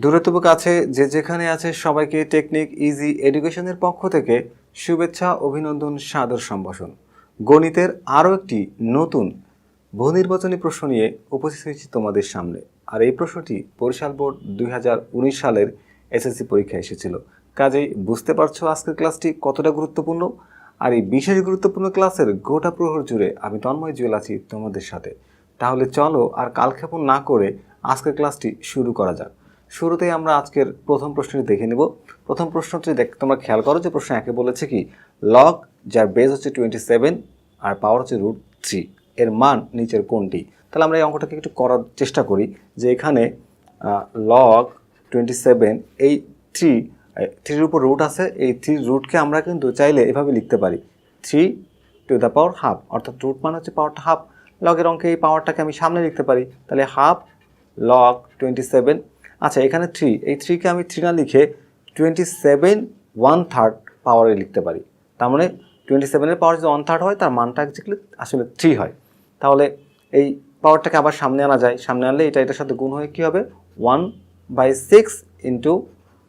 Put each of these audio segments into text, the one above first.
দূরে তবু কাছে যে যেখানে আছে সবাইকে টেকনিক ইজি এডুকেশনের পক্ষ থেকে শুভেচ্ছা, অভিনন্দন, সাদর সম্ভাষণ। গণিতের আরও একটি নতুন বহুনির্বাচনী প্রশ্ন নিয়ে উপস্থিত হয়েছি তোমাদের সামনে। আর এই প্রশ্নটি বরিশাল বোর্ড দুই হাজার উনিশ সালের এসএসসি পরীক্ষায় এসেছিল। কাজেই বুঝতে পারছ আজকের ক্লাসটি কতটা গুরুত্বপূর্ণ? আর এই বিশেষ গুরুত্বপূর্ণ ক্লাসের গোটা প্রহর জুড়ে আমি তন্ময় জুয়েল আছি তোমাদের সাথে। তাহলে চলো আর কালক্ষেপণ না করে আজকের ক্লাসটি শুরু করা যাক। শুরুতেই আমরা আজকের প্রথম প্রশ্নটি দেখে নেব। প্রথম প্রশ্নটি দেখ, তোমরা খেয়াল করো যে প্রশ্ন একে বলেছে কি লগ যার বেজ হচ্ছে টোয়েন্টি সেভেন আর পাওয়ার হচ্ছে রুট থ্রি এর মান নিচের কোনটি? তাহলে আমরা এই অঙ্কটাকে একটু করার চেষ্টা করি যে এখানে লগ টোয়েন্টি সেভেন এই থ্রি থ্রির উপর রুট আছে, এই থ্রি রুটকে আমরা কিন্তু চাইলে এভাবে লিখতে পারি। Three to the power half অর্থাৎ রুট মানে হচ্ছে পাওয়ারটা হাফ লগের অঙ্কে এই পাওয়ারটাকে আমি সামনে লিখতে পারি। তাহলে হাফ লগ টোয়েন্টি সেভেন আচ্ছা এখানে থ্রি এই থ্রিকে আমি থ্রি না লিখে টোয়েন্টি সেভেন ওয়ান থার্ড পাওয়ারে লিখতে পারি। তার মানে টোয়েন্টি সেভেনের পাওয়ার যদি ওয়ান থার্ড হয়, তার মানটা অ্যাকচুয়ালি আসলে থ্রি হয়। তাহলে এই পাওয়ারটাকে আবার সামনে আনা যায়। সামনে আনলে এটা, এটার সাথে গুণ হয়ে কী হবে? One by six into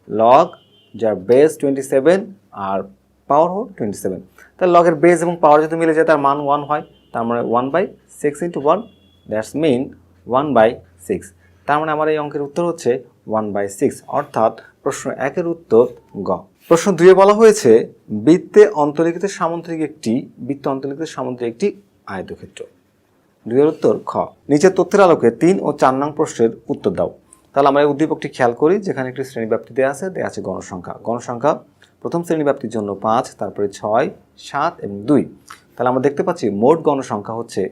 log যার বেস টোয়েন্টি সেভেন আর পাওয়ার হল টোয়েন্টি সেভেন তাহলে লগের বেস এবং পাওয়ার যদি মিলে যায়, তার মান ওয়ান হয়। তার মানে one by six into one that's mean one by six তার মানে আমার এই অঙ্কের উত্তর হচ্ছে ওয়ান বাই সিক্স অর্থাৎ প্রশ্ন একের উত্তর গ। প্রশ্ন দুয়ে বলা হয়েছে, বৃত্তে অন্তর্লিখিত সামুদ্রিক একটি, বৃত্ত অন্তর্লিখিত সামুদ্রিক একটি আয়তক্ষেত্র। দুইয়ের উত্তর খ। নিচের তথ্যের আলোকে তিন ও চার নং প্রশ্নের উত্তর দাও। তাহলে আমরা এই উদ্দীপকটি খেয়াল করি, যেখানে একটি শ্রেণীব্যাপ্তি দেওয়া আছে দেওয়া আছে গণসংখ্যা। গণসংখ্যা প্রথম শ্রেণীব্যাপ্তির জন্য পাঁচ, তারপরে ছয়, সাত এবং দুই। তাহলে আমরা দেখতে পাচ্ছি মোট গণসংখ্যা হচ্ছে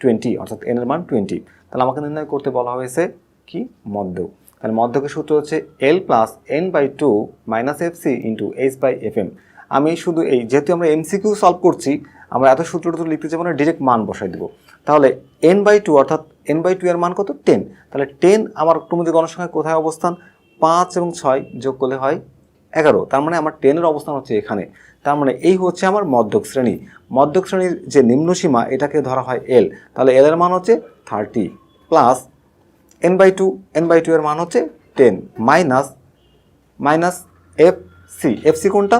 টোয়েন্টি অর্থাৎ এন এর মান টোয়েন্টি তাহলে আমাকে নির্ণয় করতে বলা হয়েছে কি? মধ্য তাহলে মধ্যকের সূত্র হচ্ছে L plus N by two minus F C into H by F M আমি শুধু এই, যেহেতু আমরা এমসিকিউ সলভ করছি, আমরা এত সূত্রটা তো লিখতে যাব না ডিরেক্ট মান বসাই দেবো। তাহলে এন বাই টু অর্থাৎ এন বাই টু এর মান কত? টেন তাহলে টেন আমার ক্রমদের গণসংখ্যা কোথায় অবস্থান? পাঁচ এবং ছয় যোগ করলে হয় এগারো, তার মানে আমার টেনের অবস্থান হচ্ছে এখানে। তার মানে এই হচ্ছে আমার মধ্যক শ্রেণি। মধ্যক শ্রেণির যে নিম্ন সীমা, এটাকে ধরা হয় এল তাহলে এল এর মান হচ্ছে thirty plus N by two N by two এর মান হচ্ছে ten minus minus F C F C কোনটা?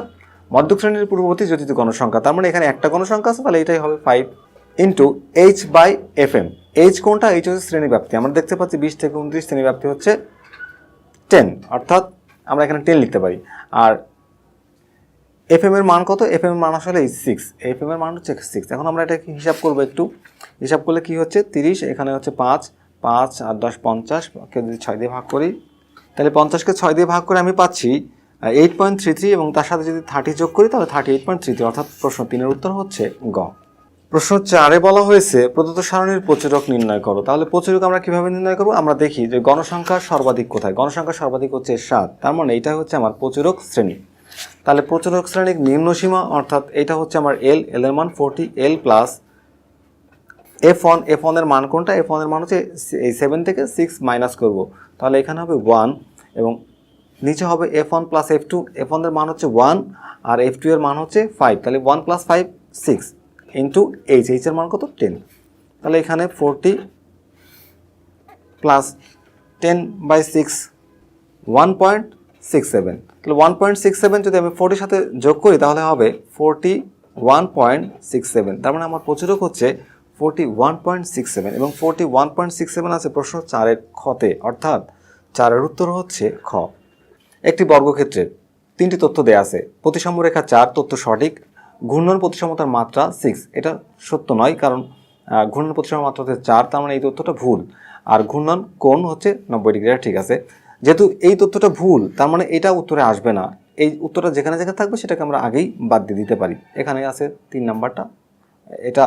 মধ্যক শ্রেণির পূর্ববর্তী যদি গণসংখ্যা। তার মানে এখানে একটা গণসংখ্যা আছে, তাহলে এটাই হবে five into H by F M H কোনটা? এইচ হচ্ছে শ্রেণি ব্যাপ্তি আমরা দেখতে পাচ্ছি বিশ থেকে উনত্রিশ শ্রেণি ব্যাপ্তি হচ্ছে টেন অর্থাৎ আমরা এখানে টেন লিখতে পারি। আর এফ এর মান কত? এফ এর মান আসলে সিক্স এফ এর মান হচ্ছে সিক্স এখন আমরা এটাকে হিসাব করব একটু? হিসাব করলে কি হচ্ছে? তিরিশ, এখানে হচ্ছে পাঁচ। পাঁচ আর দশ, পঞ্চাশ। কে যদি ছয় দিয়ে ভাগ করি, তাহলে পঞ্চাশকে ছয় দিয়ে ভাগ করে আমি পাচ্ছি এইট পয়েন্ট থ্রি থ্রি এবং তার সাথে যদি থার্টি যোগ করি, তাহলে thirty eight point three three অর্থাৎ প্রশ্ন তিনের উত্তর হচ্ছে গ। প্রশ্ন চারে বলা হয়েছে, প্রদত্ত সারণীর প্রচুরক নির্ণয় করো। তাহলে প্রচুরক আমরা কীভাবে নির্ণয় করব? আমরা দেখি যে গণসংখ্যা সর্বাধিক কোথায়? গণসংখ্যা সর্বাধিক হচ্ছে সাত। তার মানে এটা হচ্ছে আমার প্রচুরক শ্রেণি। তাহলে প্রচুরক শ্রেণির নিম্ন সীমা, অর্থাৎ এটা হচ্ছে আমার এল এল এর মান forty L plus F one F ওয়ানের মান কোনটা? এফ ওয়ানের মান হচ্ছে এই সেভেন থেকে সিক্স মাইনাস করব। তাহলে এখানে হবে ওয়ান এবং নিচে হবে F one plus F two F ওয়ানের মান হচ্ছে ওয়ান আর এফ টু এর মান হচ্ছে ফাইভ তাহলে one plus five six into H এইচের মান কত? টেন তাহলে এখানে forty plus ten by six one point six seven তাহলে ওয়ান পয়েন্ট সিক্স সেভেন যদি আমি ফোরটির সাথে যোগ করি, তাহলে হবে forty one point six seven তার মানে আমার প্রচুরক হচ্ছে forty one point six seven এবং forty one point six seven আছে প্রশ্ন চারের খতে অর্থাৎ চারের উত্তর হচ্ছে খ। একটি বর্গক্ষেত্রের তিনটি তথ্য দেয়া আছে। প্রতিসাম্য রেখা চার, তথ্য সঠিক। ঘূর্ণন প্রতিসাম্যতার মাত্রা সিক্স এটা সত্য নয়, কারণ ঘূর্ণন প্রতিসাম্য মাত্রা হচ্ছে চার, তার মানে এই তথ্যটা ভুল। আর ঘূর্ণন কোণ হচ্ছে নব্বই ডিগ্রি ঠিক আছে। যেহেতু এই তথ্যটা ভুল, তার মানে এটা উত্তরে আসবে না। এই উত্তরটা যেখানে যেখানে থাকবে, সেটাকে আমরা আগেই বাদ দিয়ে দিতে পারি। এখানে আছে তিন নাম্বারটা। এটা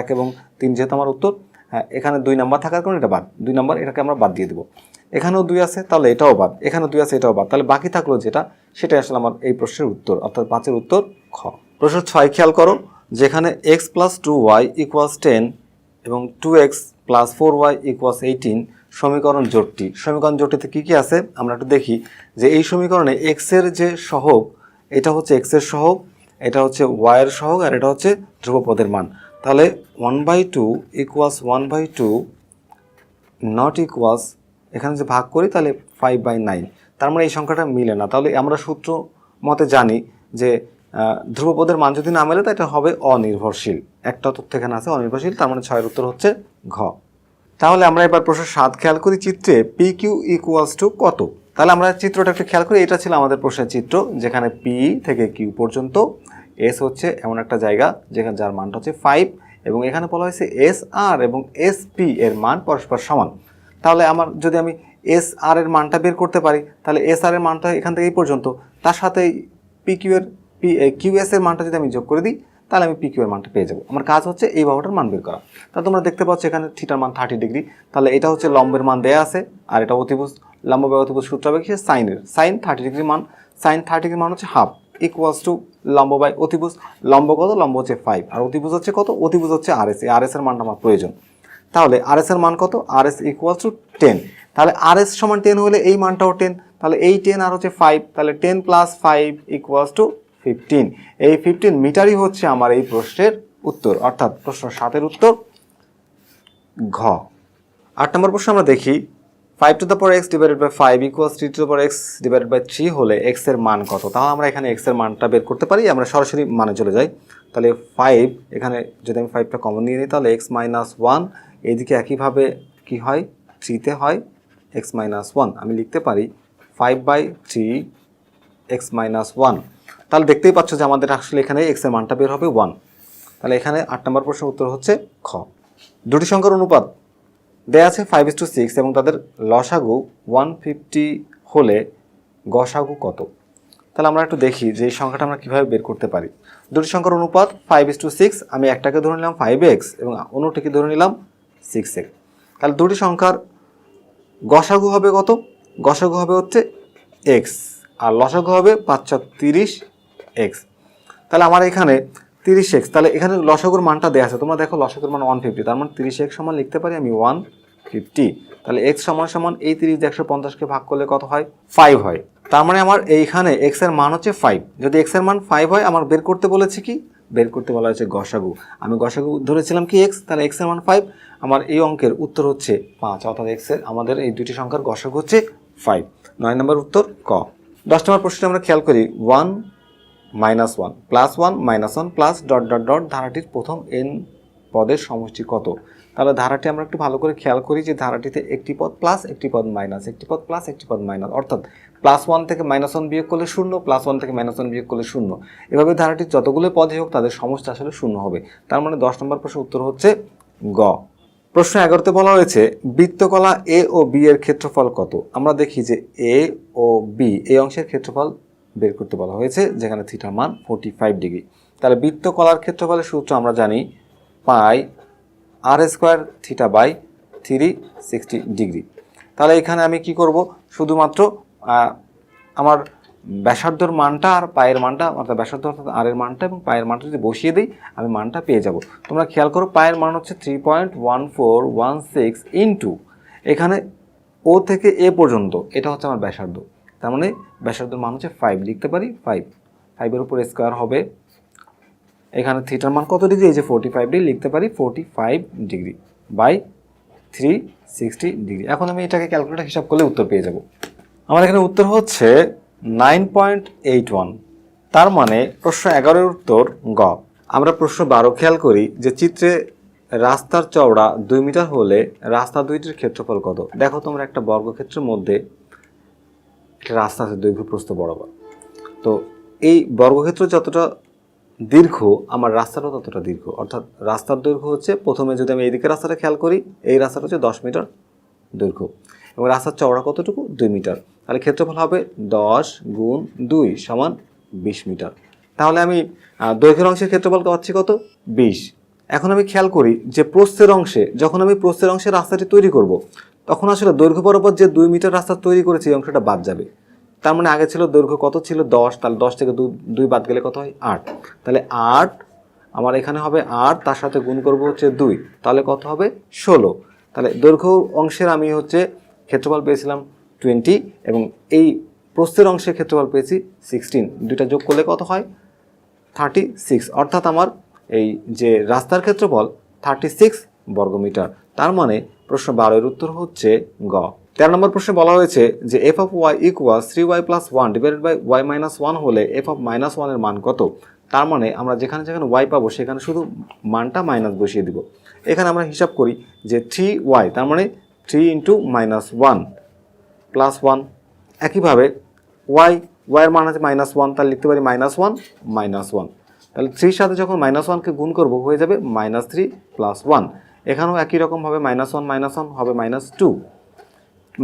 এক এবং তিন যেহেতু আমার উত্তর হ্যাঁ এখানে দুই নাম্বার থাকার কারণে এটা বাদ। দুই নাম্বার এটাকে আমরা বাদ দিয়ে দেবো। এখানেও দুই আছে, তাহলে এটাও বাদ। এখানেও দুই আছে, এটাও বাদ। তাহলে বাকি থাকল যেটা, সেটাই আসলে আমার এই প্রশ্নের উত্তর, অর্থাৎ পাঁচের উত্তর খ। প্রশ্ন ছয়, খেয়াল করো, যেখানে X plus two Y equals ten এবং two X plus four Y equals eighteen সমীকরণ জোটটি। সমীকরণ জোটটিতে কী কী আছে? আমরা একটু দেখি যে এই সমীকরণে এক্সের যে সহগ, এটা হচ্ছে এক্সের সহগ, এটা হচ্ছে ওয়াইয়ের সহগ, আর এটা হচ্ছে ধ্রুবপদের মান। তাহলে one by two equals one by two not equals এখানে যে ভাগ করি তাহলে ফাইভ বাই নাইন তার মানে এই সংখ্যাটা মিলে না। তাহলে আমরা সূত্র মতে জানি যে ধ্রুবপদের মান যদি না মেলে, তা এটা হবে অনির্ভরশীল। একটা তথ্য এখানে আছে, অনির্ভরশীল, তার মানে ছয়ের উত্তর হচ্ছে ঘ। তাহলে আমরা এবার প্রশ্ন সাত খেয়াল করি, চিত্রে পি কিউ ইকুয়ালস টু কত? তাহলে আমরা চিত্রটা একটু খেয়াল করি, এটা ছিল আমাদের প্রশ্নের চিত্র, যেখানে পি থেকে কিউ পর্যন্ত এস হচ্ছে এমন একটা জায়গা, যেখানে যার মানটা হচ্ছে ফাইভ এবং এখানে বলা হয়েছে এস আর এবং এস পি এর মান পরস্পর সমান। তাহলে আমার, যদি আমি এস আর এর মানটা বের করতে পারি, তাহলে এস আর এর মানটা এখান থেকে এই পর্যন্ত। তার সাথে পি কিউ এর পি কিউ এস এর মানটা যদি আমি যোগ করে দিই, তাহলে আমি পি কিউ এর মানটা পেয়ে যাব। আমার কাজ হচ্ছে এই বাহুটার মান বের করা। তাহলে তোমরা দেখতে পাচ্ছ এখানে থিটার মান থার্টি ডিগ্রি তাহলে এটা হচ্ছে লম্বের মান দেয়া আছে, আর এটা অতিভুজ, লম্ব ব্যয় অতিভুজ সূত্র হবে কি সাইনের সাইন থার্টি ডিগ্রি মান সাইন থার্টি ডিগ্রি মান হচ্ছে হাফ ইকুয়ালস টু লম্ব বাই অতিভুজ। লম্ব কত? লম্ব হচ্ছে ফাইভ আর অতিভুজ হচ্ছে কত? অতিভুজ হচ্ছে আর এস আর এস এর মানটা আমার প্রয়োজন। তাহলে আর এস এর মান কত? আর এস ইকুয়ালস টু টেন তাহলে আর এস সমান টেন হলে এই মানটাও টেন তাহলে এই টেন আর হচ্ছে ফাইভ তাহলে ten plus five equals to fifteen এই ফিফটিন মিটারই হচ্ছে আমার এই প্রশ্নের উত্তর, অর্থাৎ প্রশ্ন সাতের উত্তর ঘ। আট নম্বর প্রশ্ন আমরা দেখি five to the power X divided by five equals three to the power X divided by three হলে এক্সের মান কত? তাহলে আমরা এখানে এক্সের মানটা বের করতে পারি, আমরা সরাসরি মানে চলে যাই। তাহলে ফাইভ এখানে যদি আমি ফাইভটা কমন নিয়ে নিই, তাহলে এক্স মাইনাস ওয়ান এইদিকে একইভাবে কি হয়? থ্রিতে হয় এক্স মাইনাস ওয়ান আমি লিখতে পারি five by three X minus one তাহলে দেখতেই পাচ্ছ যে আমাদের আসলে এখানে এক্সের মানটা বের হবে ওয়ান তাহলে এখানে আট নম্বর প্রশ্নের উত্তর হচ্ছে খ। দুটি সংখ্যার অনুপাত দেয়া আছে ফাইভ ইস টু সিক্স এবং তাদের লসাগু ওয়ান ফিফটি হলে গসাগু কত? তাহলে আমরা একটু দেখি যে এই সংখ্যাটা আমরা কীভাবে বের করতে পারি। দুটি সংখ্যার অনুপাত ফাইভ ইস টু সিক্স আমি একটাকে ধরে নিলাম ফাইভ এক্স এবং অন্যটিকে ধরে নিলাম সিক্স এক্স তাহলে দুটি সংখ্যার গসাগু হবে কত? গসাগু হবে হচ্ছে এক্স আর লসাগু হবে পাঁচ তিরিশ এক্স তাহলে আমার এখানে তিরিশ এক্স তাহলে এখানে লসাগুর মানটা দেওয়া আছে। তোমরা দেখো লসাগুর মান ওয়ান ফিফটি তার মানে তিরিশ এক্স সমান লিখতে পারি আমি ওয়ান ফিফটি তাহলে এক্স সমান সমান এই তিরিশ একশো পঞ্চাশকে ভাগ করলে কত হয়? ফাইভ হয়। তার মানে আমার এইখানে এক্সের মান হচ্ছে ফাইভ যদি এক্সের মান ফাইভ হয়, আমার বের করতে বলেছে কি? বের করতে বলা হয়েছে গসাগু। আমি গসাগু ধরেছিলাম কি এক্স তাহলে এক্সের মান ফাইভ আমার এই অঙ্কের উত্তর হচ্ছে পাঁচ, অর্থাৎ এক্সের আমাদের এই দুটি সংখ্যার গসাগু হচ্ছে ফাইভ নয় নম্বর উত্তর ক। দশ নম্বর প্রশ্নে আমরা খেয়াল করি one minus one plus one minus one plus dot dot dot ধারাটির প্রথম এন পদের সমষ্টি কত? তাহলে ধারাটি আমরা একটু ভালো করে খেয়াল করি যে ধারাটিতে একটি পদ প্লাস একটি পদ মাইনাস একটি পদ প্লাস একটি পদ মাইনাস অর্থাৎ প্লাস ওয়ান থেকে মাইনাস ওয়ান বিয়োগ করলে শূন্য প্লাস ওয়ান থেকে মাইনাস ওয়ান বিয়োগ করলে শূন্য। এভাবে ধারাটির যতগুলো পদই হোক তাদের সমষ্টি আসলে শূন্য হবে। তার মানে দশ নম্বর প্রশ্নের উত্তর হচ্ছে গ। প্রশ্ন এগারোতে বলা হয়েছে, বৃত্তকলা এ ও বি এর ক্ষেত্রফল কত? আমরা দেখি যে এ ও বি এই অংশের ক্ষেত্রফল বের করতে বলা হয়েছে, যেখানে থিটার মান ফোর্টি ফাইভ ডিগ্রি। তাহলে বৃত্ত বৃত্তকলার ক্ষেত্রফলের সূত্র আমরা জানি pi R square theta by three sixty degree. তাহলে এখানে আমি কি করব? শুধুমাত্র আমার ব্যাসার্ধর মানটা আর পায়ের মানটা, অর্থাৎ ব্যাসার্ধ অর্থাৎ আর এর মানটা এবং পায়ের মানটা যদি বসিয়ে দিই, আমি মানটা পেয়ে যাব। তোমরা খেয়াল করো, পায়ের মান হচ্ছে three point one four one six into এখানে ও থেকে এ পর্যন্ত, এটা হচ্ছে আমার ব্যাসার্ধ। তার মানে ব্যাসার্ধর মান হচ্ছে ফাইভ লিখতে পারি ফাইভ ফাইভের উপর স্কোয়ার হবে। এখানে থিটার মান কত ডিগ্রি? এই যে ফোর্টি ফাইভ ডিগ্রি, লিখতে পারি forty five degree by three sixty degree. এখন আমি এটাকে ক্যালকুলেটার হিসাব করলে উত্তর পেয়ে যাব। আমার এখানে উত্তর হচ্ছে নাইন পয়েন্ট এইট ওয়ান তার মানে প্রশ্ন এগারোর উত্তর গ। আমরা প্রশ্ন বারো খেয়াল করি যে চিত্রে রাস্তার চওড়া দুই মিটার হলে রাস্তা দুইটির ক্ষেত্রফল কত? দেখো তোমরা একটা বর্গক্ষেত্রের মধ্যে একটা রাস্তা আছে দৈর্ঘ্য প্রস্থ বরাবর। তো এই বর্গক্ষেত্র যতটা দীর্ঘ, আমার রাস্তাটাও ততটা দীর্ঘ। অর্থাৎ রাস্তার দৈর্ঘ্য হচ্ছে প্রথমে যদি আমি এইদিকে রাস্তাটা খেয়াল করি, এই রাস্তাটা হচ্ছে দশ মিটার দৈর্ঘ্য। এবং রাস্তার চওড়া কতটুকু? দুই মিটার। তাহলে ক্ষেত্রফল হবে দশ গুণ দুই সমান বিশ মিটার। তাহলে আমি দৈর্ঘ্যের অংশের ক্ষেত্রফল পাচ্ছি কত? বিশ। এখন আমি খেয়াল করি যে প্রস্থের অংশে, যখন আমি প্রস্থের অংশে রাস্তাটি তৈরি করব তখন আসলে দৈর্ঘ্য বরাবর যে দুই মিটার রাস্তা তৈরি করেছি এই অংশটা বাদ যাবে। তার মানে আগে ছিল দৈর্ঘ্য কত ছিল? দশ। তাহলে দশ থেকে দুই বাদ গেলে কত হয়? আট। তাহলে আট আমার এখানে হবে আট, তার সাথে গুণ করব হচ্ছে দুই। তাহলে কত হবে? ষোলো। তাহলে দৈর্ঘ্য অংশের আমি হচ্ছে ক্ষেত্রফল পেয়েছিলাম টোয়েন্টি এবং এই প্রস্থের অংশের ক্ষেত্রফল পেয়েছি সিক্সটিন। দুইটা যোগ করলে কত হয়? Thirty six. অর্থাৎ আমার এই যে রাস্তার ক্ষেত্রফল থার্টি সিক্স বর্গমিটার। তার মানে প্রশ্ন বারোর উত্তর হচ্ছে গ। তেরো নম্বর প্রশ্নে বলা হয়েছে যে F of Y equal three Y plus one divided by Y minus one হলে এফ অফ মাইনাস ওয়ানের মান কত? তার মানে আমরা যেখানে যেখানে ওয়াই পাবো সেখানে শুধু মানটা মাইনাস বসিয়ে দিব। এখানে আমরা হিসাব করি যে থ্রি ওয়াই তার মানে three into minus one plus one একইভাবে ওয়াই ওয়াইয়ের মান আছে মাইনাস ওয়ান তাহলে লিখতে পারি মাইনাস ওয়ান মাইনাস ওয়ান তাহলে থ্রির সাথে যখন মাইনাস ওয়ানকে গুণ করব, হয়ে যাবে মাইনাস থ্রি প্লাস ওয়ান এখানেও একই রকমভাবে মাইনাস ওয়ান মাইনাস ওয়ান হবে মাইনাস টু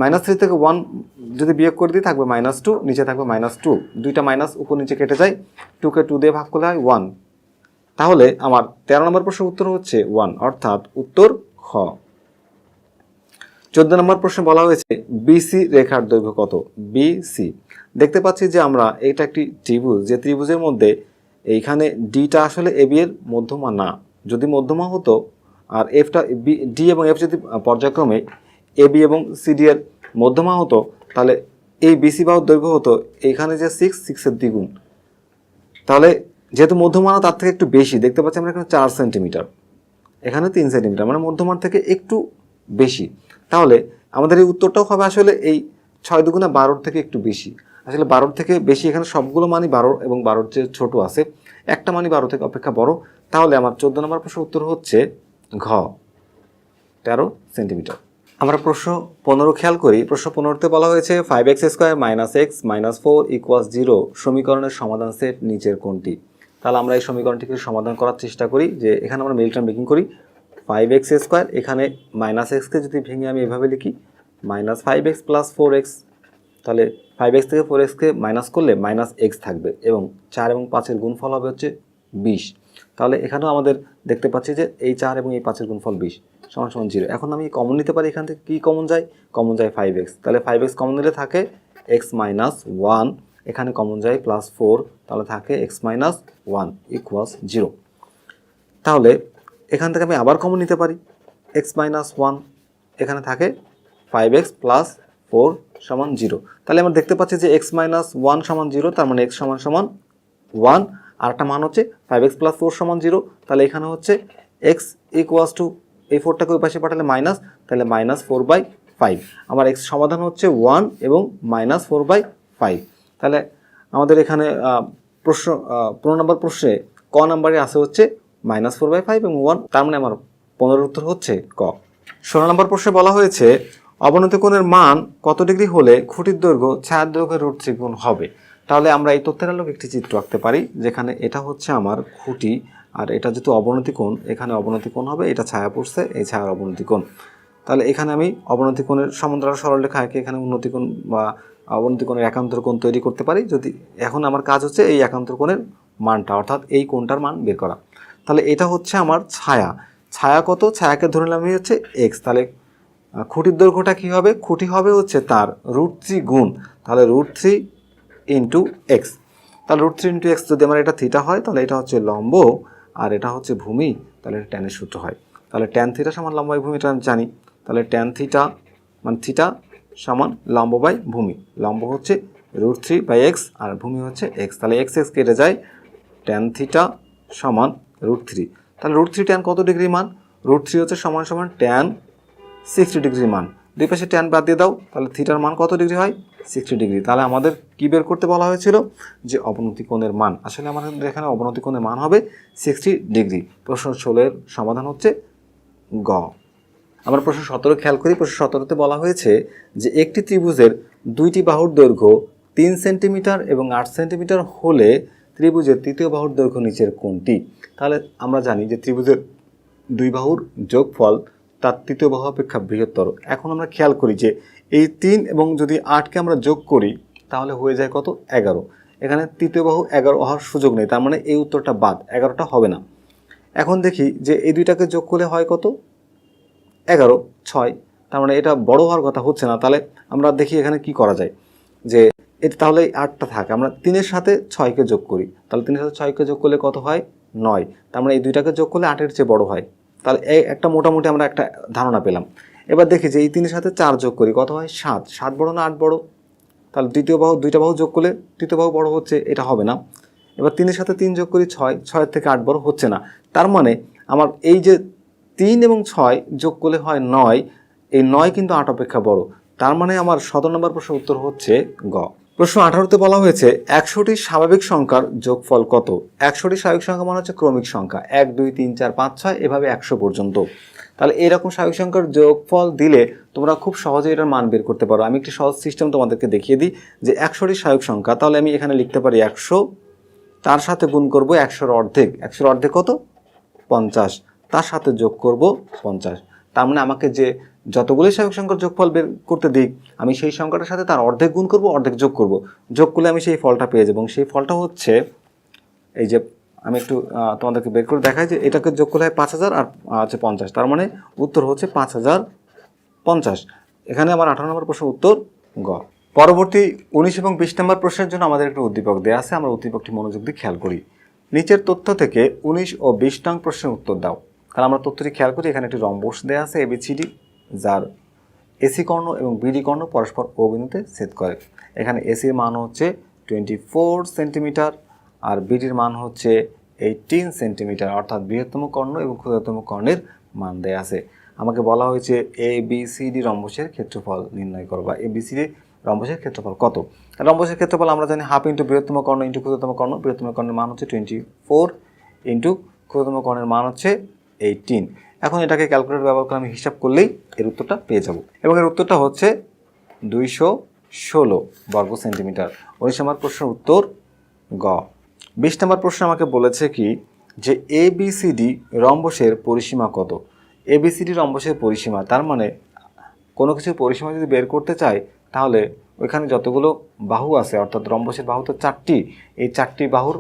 মাইনাস থ্রি থেকে ওয়ান যদি বিয়োগ করে দিই, থাকবে মাইনাস টু নিচে থাকবে মাইনাস টু দুইটা মাইনাস উপর নিচে কেটে যায় টুকে টু দিয়ে ভাগ করলে হয় ওয়ান তাহলে আমার তেরো নম্বর প্রশ্নের উত্তর হচ্ছে ওয়ান অর্থাৎ উত্তর খ। চোদ্দ নম্বর প্রশ্নে বলা হয়েছে বিসি রেখার দৈর্ঘ্য কত? বিসি দেখতে পাচ্ছি যে আমরা এটা একটি ত্রিভুজ, যে ত্রিভুজের মধ্যে এইখানে ডিটা আসলে এবি এর মধ্যমা না। যদি মধ্যমা হতো আর এফটা বি ডি এবং এফ যদি পর্যায়ক্রমে এবি এবং সিডি এর মধ্যমা হতো, তাহলে এই বিসি বাহুর দৈর্ঘ্য হতো এইখানে যে সিক্স সিক্সের দ্বিগুণ। তাহলে যেহেতু মধ্যমান তার থেকে একটু বেশি, দেখতে পাচ্ছি আমরা এখানে চার সেন্টিমিটার এখানে তিন সেন্টিমিটার মানে মধ্যমান থেকে একটু বেশি। তাহলে আমাদের এই উত্তরটাও হবে আসলে এই ছয় দুগুণা বারোর থেকে একটু বেশি। আসলে বারোর থেকে বেশি এখানে সবগুলো মানই বারো এবং বারোর যে ছোট আছে। একটা মানই বারো থেকে অপেক্ষা বড়। তাহলে আমার চোদ্দ নম্বর প্রশ্ন উত্তর হচ্ছে ঘ, তেরো সেন্টিমিটার। আমরা প্রশ্ন পনেরো খেয়াল করি। প্রশ্ন পনেরোতে বলা হয়েছে five X square minus X minus four equals zero সমীকরণের সমাধান সেট নিচের কোনটি তাহলে আমরা এই সমীকরণটিকে সমাধান করার চেষ্টা করি যে এখানে আমরা মিলটার্ম মেকিং করি। ফাইভ এক্স স্কোয়ার এখানে মাইনাস এক্সকে যদি ভেঙে আমি এভাবে লিখি minus five X plus four X তাহলে ফাইভ এক্স থেকে ফোর এক্সকে মাইনাস করলে মাইনাস এক্স থাকবে এবং চার এবং পাঁচের গুণফল হবে হচ্ছে বিশ। তাহলে এখানেও আমাদের দেখতে পাচ্ছি যে এই চার এবং এই পাঁচের গুণফল বিশ, সমান সমান জিরো। এখন আমি কমন নিতে পারি এখান থেকে। কী কমন যায়? কমন যায় ফাইভ এক্স তাহলে ফাইভ এক্স কমন নিলে থাকে এক্স মাইনাস ওয়ান এখানে কমন যায় প্লাস ফোর তাহলে থাকে X minus one equals zero তাহলে এখান থেকে আমি আবার কমন নিতে পারি। এক্স মাইনাস ওয়ান এখানে থাকে ফাইভ এক্স প্লাস ফোর সমান জিরো তাহলে আমরা দেখতে পাচ্ছি যে এক্স মাইনাস ওয়ান সমান জিরো তার মানে এক্স সমান সমান ওয়ান আর একটা মান হচ্ছে ফাইভ এক্স প্লাস ফোর সমান জিরো তাহলে এখানে হচ্ছে এক্স ইকুয়াস টু এই ফোরটাকে ওই পাশে পাঠালে মাইনাস তাহলে মাইনাস ফোর বাই ফাইভ আমার এক্স সমাধান হচ্ছে ওয়ান এবং মাইনাস ফোর বাই ফাইভ তাহলে আমাদের এখানে প্রশ্ন পনেরো নম্বর প্রশ্নে ক নাম্বারে আসে হচ্ছে মাইনাস ফোর বাই ফাইভ এবং ওয়ান তার মানে আমার পনেরো উত্তর হচ্ছে ক। ষোলো নম্বর প্রশ্নে বলা হয়েছে, অবনতি কোণের মান কত ডিগ্রি হলে খুঁটির দৈর্ঘ্য ছায়ার দৈর্ঘ্যের রুট ত্রিগুণ হবে? তাহলে আমরা এই তথ্যের আলোকে একটি চিত্র আঁকতে পারি, যেখানে এটা হচ্ছে আমার খুঁটি, আর এটা যেহেতু অবনতি কোণ, এখানে অবনতি কোণ হবে, এটা ছায়া পড়ছে, এই ছায়ার অবনতি কোণ। তাহলে এখানে আমি অবনতি কোণের সমান্তরাল সরলরেখা এঁকে এখানে উন্নতি কোণ বা অবনতি কোণের একান্তর কোণ তৈরি করতে পারি, যদি এখন আমার কাজ হচ্ছে এই একান্তর কোণের মানটা, অর্থাৎ এই কোণটার মান বের করা। তাহলে এটা হচ্ছে আমার ছায়া। ছায়া কত? ছায়াকে ধরে নিলাম হচ্ছে এক্স তাহলে খুঁটির দৈর্ঘ্যটা কী হবে? খুঁটি হবে হচ্ছে তার রুট থ্রি গুণ। তাহলে রুট থ্রি ইন্টু এক্স তাহলে রুট থ্রি ইন্টু এক্স যদি আমার এটা থিটা হয়, তাহলে এটা হচ্ছে লম্ব, আর এটা হচ্ছে ভূমি, তাহলে এটা ট্যানের সূত্র হয়। তাহলে ট্যান থিটা সমান লম্ব বাই ভূমি, এটা আমি জানি। তাহলে ট্যান থিটা মানে থিটা সমান লম্ব বাই ভূমি। লম্ব হচ্ছে রুট থ্রি বাই এক্স আর ভূমি হচ্ছে এক্স তাহলে এক্স এক্স কেটে যায় ট্যান থিটা সমান রুট থ্রি তাহলে রুট থ্রি ট্যান কত ডিগ্রি মান? রুট থ্রি হচ্ছে সমান সমান ট্যান সিক্সটি ডিগ্রি মান। দুই পাশে ট্যান বাদ দিয়ে দাও, তাহলে থিটার মান কত ডিগ্রি হয়? সিক্সটি ডিগ্রি তাহলে আমাদের কি বের করতে বলা হয়েছিল? যে অবনতি কোণের মান। আসলে আমাদের এখানে অবনতি কোণের মান হবে সিক্সটি ডিগ্রি প্রশ্ন ষোলের সমাধান হচ্ছে গ। আমরা প্রশ্ন সতেরো খেয়াল করি। প্রশ্ন সতেরোতে বলা হয়েছে যে একটি ত্রিভুজের দুইটি বাহুর দৈর্ঘ্য তিন সেন্টিমিটার এবং আট সেন্টিমিটার হলে ত্রিভুজের তৃতীয় বাহুর দৈর্ঘ্য নিচের কোনটি তাহলে আমরা জানি যে ত্রিভুজের দুই বাহুর যোগফল তার তৃতীয় বাহু অপেক্ষা বৃহত্তর। এখন আমরা খেয়াল করি যে এই তিন এবং যদি আটকে আমরা যোগ করি, তাহলে হয়ে যায় কত? এগারো। এখানে তৃতীয় বাহু এগারো হওয়ার সুযোগ নেই, তার মানে এই উত্তরটা বাদ, এগারোটা হবে না। এখন দেখি যে এই দুইটাকে যোগ করলে হয় কত? এগারো, ছয়। তার মানে এটা বড় হওয়ার কথা হচ্ছে না, তাহলে আমরা দেখি এখানে কি করা যায়। যে এটা তাহলে আটটা থাকে, আমরা তিনের সাথে ছয়কে যোগ করি। তাহলে তিনের সাথে ছয়কে যোগ করলে কত হয়? নয়। তার মানে এই দুইটাকে যোগ করলে আটের চেয়ে বড় হয়। তাহলে একটা মোটামুটি আমরা একটা ধারণা পেলাম। এবার দেখি যে এই তিনের সাথে চার যোগ করি, কত হয়? সাত। সাত বড় না আট বড়? তাহলে দ্বিতীয় বাহু, দুইটা বাহু যোগ করলে তৃতীয় বাহু বড় হচ্ছে, এটা হবে না। এবার তিনের সাথে তিন যোগ করি ছয়, ছয়ের থেকে আট বড় হচ্ছে না। তার মানে আমার এই যে তিন এবং ছয় যোগ করলে হয় নয়, এই নয় কিন্তু আট অপেক্ষা বড়। তার মানে আমার সতেরো নম্বর প্রশ্নের উত্তর হচ্ছে গ। প্রশ্ন আঠারোতে বলা হয়েছে, একশোটি স্বাভাবিক সংখ্যার যোগফল কত? একশোটি স্বাভাবিক সংখ্যা মানে হচ্ছে ক্রমিক সংখ্যা। এক, দুই, তিন, চার, পাঁচ, ছয়, এভাবে একশো পর্যন্ত। তাহলে এরকম স্বাভাবিক সংখ্যার যোগফল দিলে তোমরা খুব সহজে এটার মান বের করতে পারো। আমি একটি সহজ সিস্টেম তোমাদেরকে দেখিয়ে দিই যে একশোটি স্বাভাবিক সংখ্যা, তাহলে আমি এখানে লিখতে পারি একশো, তার সাথে গুণ করব একশোর অর্ধেক। একশোর অর্ধেক কত? পঞ্চাশ। তার সাথে যোগ করব পঞ্চাশ। তার মানে আমাকে যে যতগুলি স্বাভাবিক সংখ্যার যোগফল বের করতে দিক আমি সেই সংখ্যাটার সাথে তার অর্ধেক গুণ করব, অর্ধেক যোগ করব। যোগ করলে আমি সেই ফলটা পেয়ে যাব। এবং সেই ফলটা হচ্ছে, এই যে আমি একটু তোমাদেরকে বের করে দেখাই যে এটাকে যোগ করলে হয় পাঁচ হাজার আর হচ্ছে পঞ্চাশ। তার মানে উত্তর হচ্ছে পাঁচ হাজার পঞ্চাশ। এখানে আমার আঠারো নম্বর প্রশ্ন উত্তর গ। পরবর্তী উনিশ এবং বিশ নম্বর প্রশ্নের জন্য আমাদের একটু উদ্দীপক দেওয়া আছে, আমরা উদ্দীপকটি মনোযোগ দিয়ে খেয়াল করি। নিচের তথ্য থেকে উনিশ ও বিশ নং প্রশ্নের উত্তর দাও। কারণ আমরা তথ্যটি খেয়াল করি, এখানে একটি রম্বস দেওয়া আছে এবিসিডি যার এসি কর্ণ এবং বিডি কর্ণ পরস্পর অবিন্দুতে ছেদ করে। এখানে এসির মান হচ্ছে টোয়েন্টি ফোর সেন্টিমিটার আর বিডির মান হচ্ছে এইটিন সেন্টিমিটার অর্থাৎ বৃহত্তম কর্ণ এবং ক্ষুদ্রতম কর্ণের মান দেয়া আছে। আমাকে বলা হয়েছে এ বি সি ডি রম্বসের ক্ষেত্রফল নির্ণয় করো, বা এ বি সি ডি রম্বসের ক্ষেত্রফল কত? রম্বসের ক্ষেত্রফল আমরা জানি হাফ ইন্টু বৃহত্তম কর্ণ ইন্টু ক্ষুদ্রতম কর্ণ, বৃহত্তম কর্ণের মান হচ্ছে টোয়েন্টি ফোর ইন্টু ক্ষুদ্রতম কর্ণের মান হচ্ছে এইটিন এখন এটাকে ক্যালকুলেটর ব্যবহার করে আমি হিসাব করলেই এর উত্তরটা পেয়ে যাব। এবং এর উত্তরটা হচ্ছে দুইশো ষোলো বর্গ সেন্টিমিটার। উনিশ নম্বর প্রশ্নের উত্তর গ। বিশ নম্বর প্রশ্ন আমাকে বলেছে কি যে এ ডি রম্বসের পরিসীমা কত? এ ডি রম্বসের পরিসীমা, তার মানে কোনো কিছুর পরিসীমা যদি বের করতে চাই, তাহলে ওইখানে যতগুলো বাহু আছে, অর্থাৎ রম্বসের বাহু তো চারটি, এই চারটি বাহুর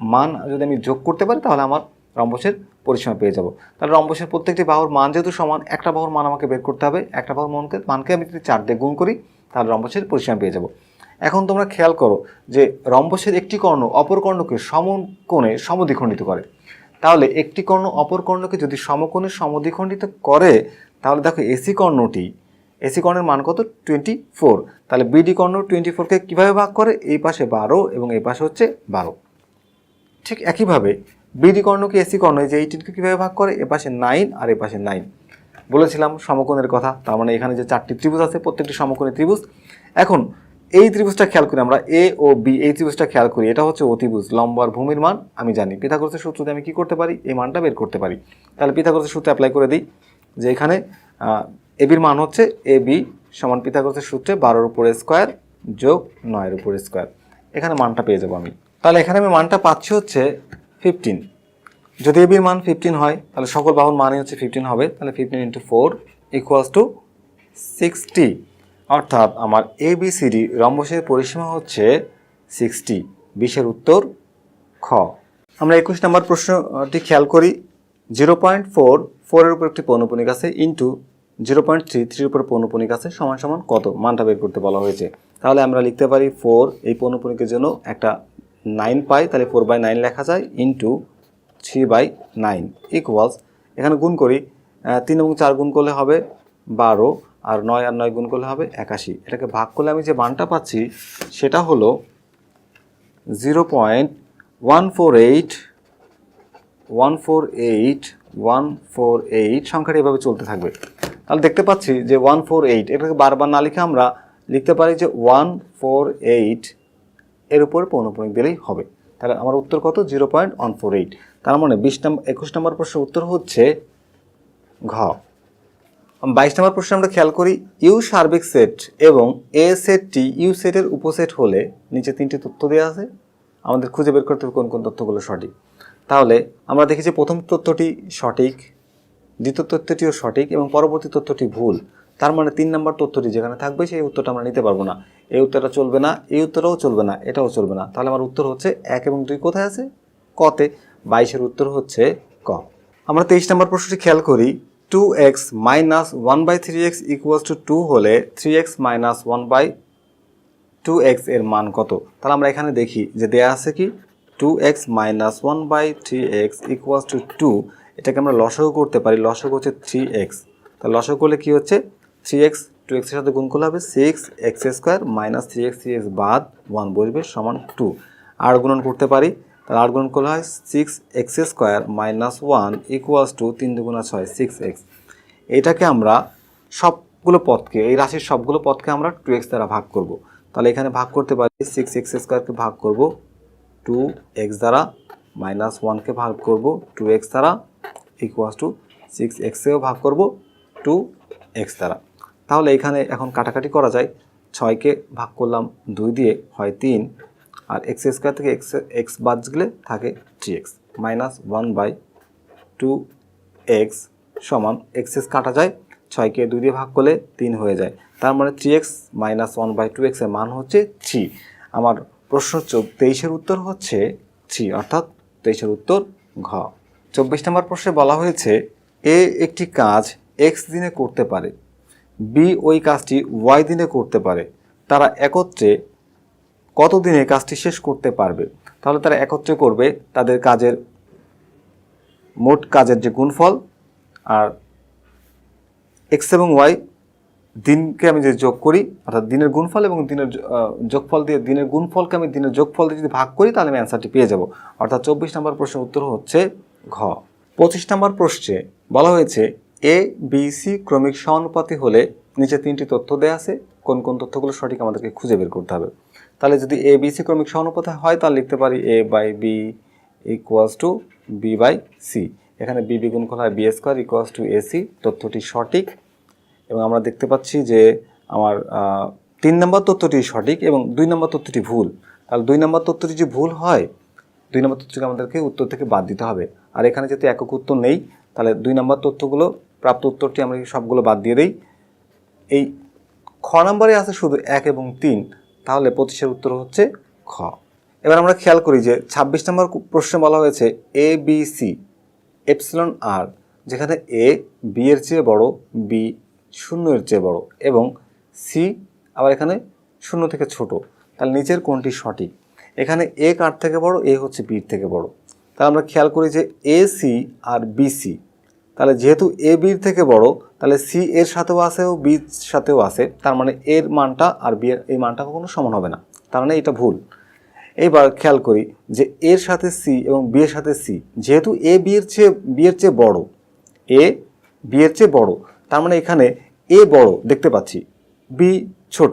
মান যদি আমি যোগ করতে পারি, তাহলে আমার রম্বসের পরিসীমা পেয়ে যাব। তাহলে রম্বসের প্রত্যেকটি বাহুর মান যেহেতু সমান, একটা বাহুর মান আমাকে বের করতে হবে, একটা বাহুর মানকে মানকে আমি যদি চার দিয়ে গুণ করি, তাহলে রম্বসের পরিসীমা পেয়ে যাব। এখন তোমরা খেয়াল করো যে রম্বসের একটি কর্ণ অপর কর্ণকে সমকোণে সমদ্বিখণ্ডিত করে। তাহলে একটি কর্ণ অপর কর্ণকে যদি সমকোণে সমদ্বিখণ্ডিত করে, তাহলে দেখো এসি কর্ণটি এসি কর্ণের মান কত? Twenty four. তাহলে বিডি কর্ণ টোয়েন্টি ফোরকে কীভাবে ভাগ করে? এই পাশে বারো এবং এই পাশে হচ্ছে বারো। ঠিক একইভাবে বিডি কর্ণকে এসি কর্ণ? এই যে এইটিনকে কীভাবে ভাগ করে? এ পাশে নাইন আর এ পাশে নাইন বলেছিলাম সমকোণের কথা, তার মানে এখানে যে চারটি ত্রিভুজ আছে, প্রত্যেকটি সমকোণী ত্রিভুজ। এখন, এই ত্রিভুজটা খেয়াল করি আমরা এ ও বি এই ত্রিভুজটা খেয়াল করি। এটা হচ্ছে অতিভুজ, লম্বার ভূমির মান। আমি জানি পিথাগোরাসের সূত্র দিয়ে আমি কি করতে পারি? এই মানটা বের করতে পারি। তাহলে পিথাগোরাসের সূত্র অ্যাপ্লাই করে দিই যে এখানে এবির মান হচ্ছে এ বি সমান পিথাগোরাসের সূত্রে বারোর উপরে স্কোয়ার যোগ নয়ের উপরে স্কোয়ার এখানে মানটা পেয়ে যাব আমি। তাহলে এখানে আমি মানটা পাচ্ছি হচ্ছে ফিফটিন যদি এবির মান ফিফটিন হয়, তাহলে সকল বাহুর মানই হচ্ছে ফিফটিন হবে, তাহলে fifteen into four equals to sixty অর্থাৎ আমার এ বি রম্বসের পরিসীমা হচ্ছে সিক্সটি বিশের উত্তর খ। আমরা একুশ নম্বর প্রশ্নটি খেয়াল করি। জিরো পয়েন্ট ফোর ফোরের উপর একটি পৌনপুনিক আছে ইন্টু জিরো পয়েন্ট থ্রি থ্রির উপর পৌনপুনিক আছে সমান সমান কত? মানটা বের করতে বলা হয়েছে। তাহলে আমরা লিখতে পারি ফোর এই পৌনপুনিকের জন্য একটা নাইন পাই, তাহলে ফোর বাই নাইন লেখা যায় into three by nine equals এখানে গুণ করি তিন এবং চার গুণ করলে হবে বারো, আর নয় আর নয় গুণ করলে হবে একাশি। এটাকে ভাগ করলে আমি যে মানটা পাচ্ছি, সেটা হলো zero point one four eight one four eight one four eight সংখ্যাটি এভাবে চলতে থাকবে। তাহলে দেখতে পাচ্ছি যে ওয়ান ফোর এইট এটাকে বারবার না লিখে আমরা লিখতে পারি যে ওয়ান ফোর এইট এর উপরে পৌনপুনিক দিলেই হবে। তাহলে আমার উত্তর কত? Zero point one four eight. তার মানে বিশ নম্বর একুশ নম্বর প্রশ্নের উত্তর হচ্ছে ঘ। বাইশ নম্বর প্রশ্নে আমরা খেয়াল করি, ইউ সার্বিক সেট এবং এ সেটটি ইউ সেটের উপসেট হলে নিচে তিনটি তথ্য দেওয়া আছে। আমাদের খুঁজে বের করতে হবে কোন কোন তথ্যগুলো সঠিক। তাহলে আমরা দেখি যে প্রথম তথ্যটি সঠিক, দ্বিতীয় তথ্যটিও সঠিক এবং পরবর্তী তথ্যটি ভুল। তার মানে তিন নম্বর তথ্যটি যেখানে থাকবে, সেই উত্তরটা আমরা নিতে পারব না। এই উত্তরটা চলবে না, এই উত্তরটাও চলবে না, এটাও চলবে না। তাহলে আমার উত্তর হচ্ছে এক এবং দুই কোথায় আছে? কতে। বাইশের উত্তর হচ্ছে ক। আমরা তেইশ নম্বর প্রশ্নটি খেয়াল করি two X minus one by three X equals to two হলে three X minus one by two এক্সের মান কত? তাহলে আমরা এখানে দেখি যে দেয়া আছে কি? Two X minus one by three X equals to two এটাকে আমরা লসগু করতে পারি, লসগু হচ্ছে থ্রি এক্স তাহলে লসগু করলে কী হচ্ছে? থ্রি এক্স টু এক্সের সাথে গুণ করলে হবে six X square minus three X three X বাদ ওয়ান বসবে সমান টু আর গুণন করতে পারি, তাহলে আর গুণন করলে হয় six X square minus one equals to তিন দুগুণা ছয় সিক্স এক্স এটাকে আমরা সব সবগুলো পদকে এই রাশির সবগুলো পদকে আমরা টু এক্স দ্বারা ভাগ করব। তাহলে এখানে ভাগ করতে পারি সিক্স এক্স স্কোয়ারকে ভাগ করব টু এক্স দ্বারা মাইনাস ওয়ানকে ভাগ করব টু এক্স দ্বারা ইকুয়াস টু সিক্স এক্সেও ভাগ করব টু এক্স দ্বারা। তাহলে এখানে এখন কাটাকাটি করা যায়। ছয়কে ভাগ করলাম দুই দিয়ে হয় তিন। আর এক্স স্কোয়ার থেকে এক্স এক্স বাদ গেলে থাকে three X minus one by two X সমান এক্স এক্স কাটা যায়। ছয়কে দুই দিয়ে ভাগ করলে তিন হয়ে যায়। তার মানে three X minus one by two এক্সের মান হচ্ছে থ্রি আমার প্রশ্ন তেইশের উত্তর হচ্ছে থ্রি অর্থাৎ তেইশের উত্তর ঘ। চব্বিশ নম্বর প্রশ্নে বলা হয়েছে, এ একটি কাজ এক্স দিনে করতে পারে। বি ওই কাজটি ওয়াই দিনে করতে পারে। তারা একত্রে কত দিনে কাজটি শেষ করতে পারবে? তাহলে তারা একত্রে করবে তাদের কাজের মোট কাজের যে গুণফল আর এক্স এবং ওয়াই দিনকে আমি যে যোগ করি, অর্থাৎ দিনের গুণফল এবং দিনের যোগফল দিয়ে দিনের গুণফলকে আমি দিনের যোগফল দিয়ে যদি ভাগ করি, তাহলে আমি অ্যান্সারটি পেয়ে যাব। অর্থাৎ চব্বিশ নম্বর প্রশ্নের উত্তর হচ্ছে ঘ। পঁচিশ নম্বর প্রশ্নে বলা হয়েছে এ বি সি ক্রমিক সমানুপাতি হলে নিচে তিনটি তথ্য দেওয়া আছে। কোন কোন তথ্যগুলো সঠিক আমাদেরকে খুঁজে বের করতে হবে। তাহলে যদি এ বি সি ক্রমিক সমানুপাতি হয়, তাহলে লিখতে পারি A by B equals to B by C এখানে বি বি গুণফল হয় B square equals to AC তথ্যটি সঠিক। এবং আমরা দেখতে পাচ্ছি যে আমার তিন নম্বর তথ্যটি সঠিক এবং দুই নম্বর তথ্যটি ভুল। তাহলে দুই নম্বর তথ্যটি যে ভুল হয়, দুই নম্বর তথ্যকে আমাদেরকে উত্তর থেকে বাদ দিতে হবে। আর এখানে যেহেতু একক উত্তর নেই, তাহলে দুই নম্বর তথ্যগুলো প্রাপ্ত উত্তরটি আমরা সবগুলো বাদ দিয়ে দিই। এই খ নম্বরে আছে শুধু এক এবং তিন, তাহলে পঁচিশের উত্তর হচ্ছে খ। এবার আমরা খেয়াল করি যে ছাব্বিশ নম্বর প্রশ্নে বলা হয়েছে A B C epsilon R, যেখানে এ বি এর চেয়ে বড় বি শূন্যের চেয়ে বড় এবং সি আবার এখানে শূন্য থেকে ছোট। তাহলে নিচের কোনটি সঠিক? এখানে এ কার থেকে বড়? এ হচ্ছে বির থেকে বড়। তাহলে আমরা খেয়াল করি যে এ সি আর বি সি তাহলে যেহেতু এ বির থেকে বড়, তাহলে সি এর সাথেও আছে ও বির সাথেও আসে তার মানে এর মানটা আর বি এর, এই মানটা কখনো সমান হবে না। তার মানে এটা ভুল। এইবার খেয়াল করি যে এর সাথে সি এবং বি এর সাথে সি যেহেতু এ বি এর চেয়ে বি এর চেয়ে বড় এ বি এর চেয়ে বড়, তার মানে এখানে এ বড় দেখতে পাচ্ছি বি ছোট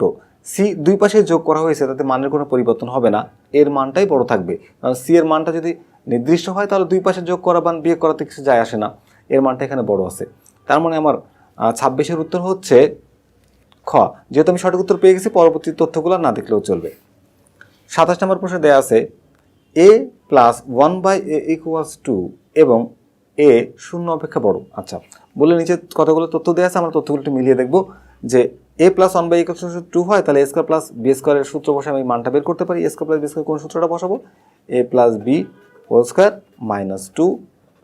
সি দুই পাশে যোগ করা হয়েছে, তাতে মানের কোনো পরিবর্তন হবে না, এর মানটাই বড় থাকবে। কারণ সি এর মানটা যদি নির্দিষ্ট হয়, তাহলে দুই পাশে যোগ করা বা বিয়োগ করাতে কিছু যায় আসে না। এর মানটা এখানে বড় আছে। তার মানে আমার ছাব্বিশের উত্তর হচ্ছে খ। যেহেতু আমি সঠিক উত্তর পেয়ে গেছি, পরবর্তী তথ্যগুলো না দেখলেও চলবে। সাতাশ নম্বর প্রশ্নে দেওয়া আছে, A plus one by A equals to এবং এ শূন্য অপেক্ষা বড়। আচ্ছা বলে নিচে কতগুলো তথ্য দেওয়া আছে, আমরা তথ্যগুলো একটু মিলিয়ে দেখব যে A plus one by equals to হয়, তাহলে এ স্কোয়ার প্লাস বি স্কোয়ারের সূত্র বসে আমি মানটা বের করতে পারি। A square plus B square কোন সূত্রটা বসাবো? A plus B whole square minus two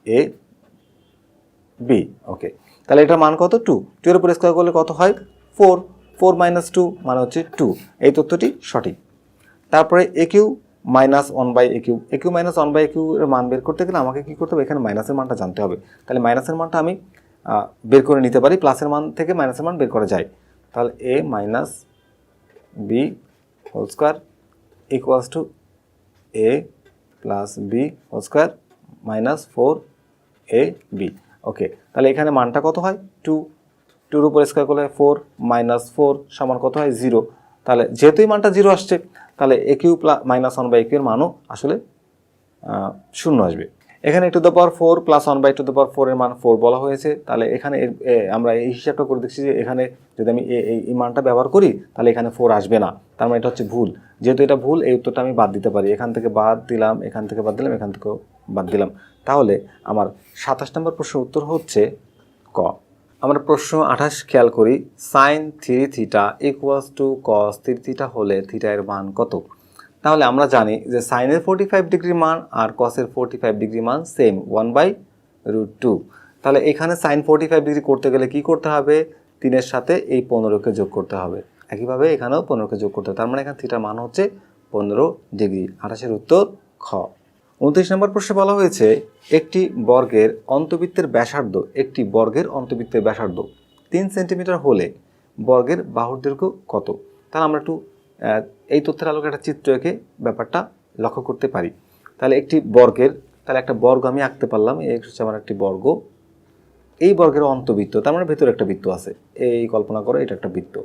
A B okay তাহলে এটার মান কত? টু টু এর উপর স্কোয়ার করলে কত হয়? ফোর ফোর মাইনাস টু মানে হচ্ছে টু এই তথ্যটি সঠিক। তারপরে A Q minus one by A Q A Q minus one by Q এর মান বের করতে গেলে আমাকে কী করতে হবে? এখানে মাইনাসের মানটা জানতে হবে। তাহলে মাইনাসের মানটা আমি বের করে নিতে পারি। প্লাসের মান থেকে মাইনাসের মান বের করা যায়। তাহলে A minus B whole square equals to A plus B whole square minus four A B okay তাহলে এখানে মানটা কত হয়? টু টুর উপর স্কোয়ার করলে ফোর মাইনাস ফোর সমান কত হয়? জিরো তাহলে যেহেতুই মানটা জিরো আসছে, তাহলে A Q plus minus one by কিউর মানও আসলে শূন্য আসবে। এখানে two the power four plus one by two the power four এর মান ফোর বলা হয়েছে। তাহলে এখানে আমরা এই হিসাবটা করে দেখছি যে এখানে যদি আমি এই মানটা ব্যবহার করি, তাহলে এখানে ফোর আসবে না। তার মানে এটা হচ্ছে ভুল। যেহেতু এটা ভুল, এই উত্তরটা আমি বাদ দিতে পারি। এখান থেকে বাদ দিলাম, এখান থেকে বাদ দিলাম, এখান থেকেও বাদ দিলাম। তাহলে আমার সাতাশ নম্বর প্রশ্নের উত্তর হচ্ছে ক। আমরা প্রশ্ন আঠাশ খেয়াল করি sine three theta equals to cos three theta হলে থিটা এর মান কত? তাহলে আমরা জানি যে সাইনের ফোর্টি ফাইভ ডিগ্রি মান আর কসের ফোর্টি ফাইভ ডিগ্রি মান same one by root two তাহলে এখানে সাইন ফোর্টি ফাইভ ডিগ্রি করতে গেলে কি করতে হবে? তিনের সাথে এই পনেরোকে যোগ করতে হবে। একইভাবে এখানেও পনেরোকে যোগ করতে হবে। তার মানে এখানে থিটার মান হচ্ছে পনেরো ডিগ্রি আঠাশের উত্তর খ। উনত্রিশ নম্বর প্রশ্নে বলা হয়েছে, একটি বর্গের অন্তবৃত্তের ব্যাসার্ধ, একটি বর্গের অন্তবৃত্তের ব্যাসার্ধ তিন সেন্টিমিটার হলে বর্গের বাহুর দৈর্ঘ্য কত? তাহলে আমরা একটু এই তথ্যের আলোকে একটা চিত্র এঁকে ব্যাপারটা লক্ষ্য করতে পারি। তাহলে একটি বর্গের, তাহলে একটা বর্গ আমি আঁকতে পারলাম, এই হচ্ছে আমার একটি বর্গ। এই বর্গের অন্তবৃত্ত, তার মানে ভেতরে একটা বৃত্ত আছে। এই কল্পনা করো, এটা একটা বৃত্ত।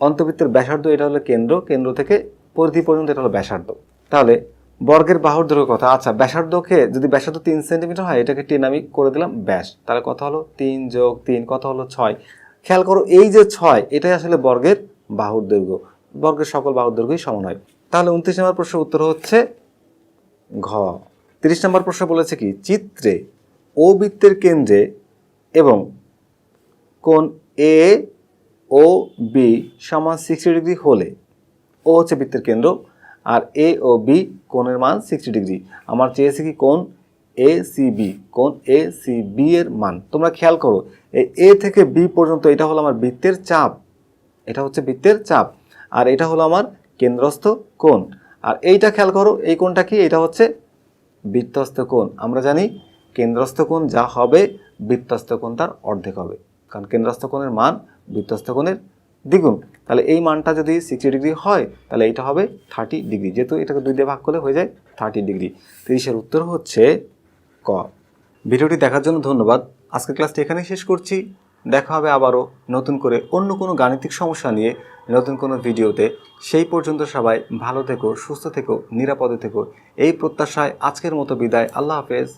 অন্তবৃত্তের ব্যাসার্ধ, এটা হলো কেন্দ্র কেন্দ্র থেকে পরিধি পর্যন্ত এটা হলো ব্যাসার্ধ। তাহলে বর্গের বাহুর দৈর্ঘ্য কথা আচ্ছা ব্যাসার্ধকে যদি ব্যাসার্ধ তিন সেন্টিমিটার হয়, এটাকে টেন আমি করে দিলাম ব্যাস। তাহলে কথা হলো? তিন যোগ তিন কথা হলো? ছয়। খেয়াল করো, এই যে ছয়, এটাই আসলে বর্গের বাহুর দৈর্ঘ্য। বর্গের সকল বাহুর দৈর্ঘ্যই সমান হয়। তাহলে উনত্রিশ নম্বর প্রশ্নের উত্তর হচ্ছে ঘ। তিরিশ নম্বর প্রশ্ন বলেছে কি? চিত্রে ও বৃত্তের কেন্দ্রে এবং কোন এ ও বি সমান সিক্সটি ডিগ্রি হলে ও হচ্ছে বৃত্তের কেন্দ্র আর এ ও বি কোণের মান সিক্সটি ডিগ্রি আমার চেয়েছে কি কোণ এ সি বি? কোণ এ সি বি এর মান। তোমরা খেয়াল করো এ থেকে বি পর্যন্ত এটা হলো আমার বৃত্তের চাপ। এটা হচ্ছে বৃত্তের চাপ। আর এটা হলো আমার কেন্দ্রস্থ কোণ। আর এইটা খেয়াল করো, এই কোণটা কি? এটা হচ্ছে বৃত্তস্থ কোণ। আমরা জানি কেন্দ্রস্থ কোণ যা হবে বৃত্তস্থ কোণ তার অর্ধেক হবে। কারণ কেন্দ্রস্থ কোণের মান বৃত্তস্থ কোণের দ্বিগুণ। তাহলে এই মানটা যদি সিক্সটি ডিগ্রি হয়, তাহলে এইটা হবে থার্টি ডিগ্রি যেহেতু এটাকে দুই দিয়ে ভাগ করলে হয়ে যায় থার্টি ডিগ্রি তিরিশের উত্তর হচ্ছে ক। ভিডিওটি দেখার জন্য ধন্যবাদ। আজকের ক্লাসটি এখানেই শেষ করছি। দেখা হবে আবারও নতুন করে অন্য কোনো গাণিতিক সমস্যা নিয়ে। নতুন কোনো ভিডিওতে, সেই পর্যন্ত সবাই ভালো থেকো, সুস্থ থেকো, নিরাপদে থেকো। এই প্রত্যাশায় আজকের মতো বিদায়। আল্লাহ হাফেজ।